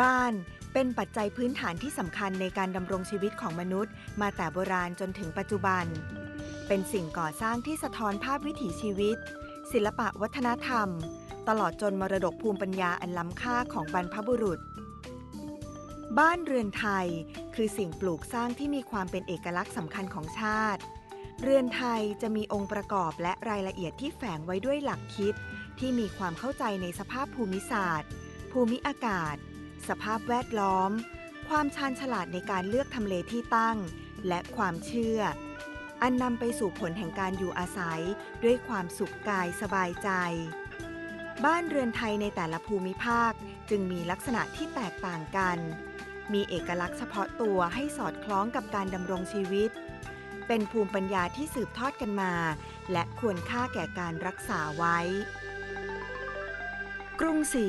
บ้านเป็นปัจจัยพื้นฐานที่สำคัญในการดำรงชีวิตของมนุษย์ มาแต่โบราณจนถึงปัจจุบัน เป็นสิ่งก่อสร้างที่สะท้อนภาพวิถีชีวิต ศิลปะวัฒนธรรม ตลอดจนมรดกภูมิปัญญาอันล้ำค่าของบรรพบุรุษ บ้านเรือนไทยคือสิ่งปลูกสร้างที่มีความเป็นเอกลักษณ์สำคัญของชาติ เรือนไทยจะมีองค์ประกอบและรายละเอียดที่แฝงไว้ด้วยหลักคิด ที่มีความเข้าใจในสภาพภูมิศาสตร์ ภูมิอากาศ สภาพแวดล้อม ความชาญฉลาดในการเลือกทำเลที่ตั้ง และความเชื่อ อันนำไปสู่ผลแห่งการอยู่อาศัยด้วยความสุขกายสบายใจ บ้านเรือนไทยในแต่ละภูมิภาคจึงมีลักษณะที่แตกต่างกัน มีเอกลักษณ์เฉพาะตัวให้สอดคล้องกับการดำรงชีวิต เป็นภูมิปัญญาที่สืบทอดกันมา และควรค่าแก่การรักษาไว้ กรุงศรี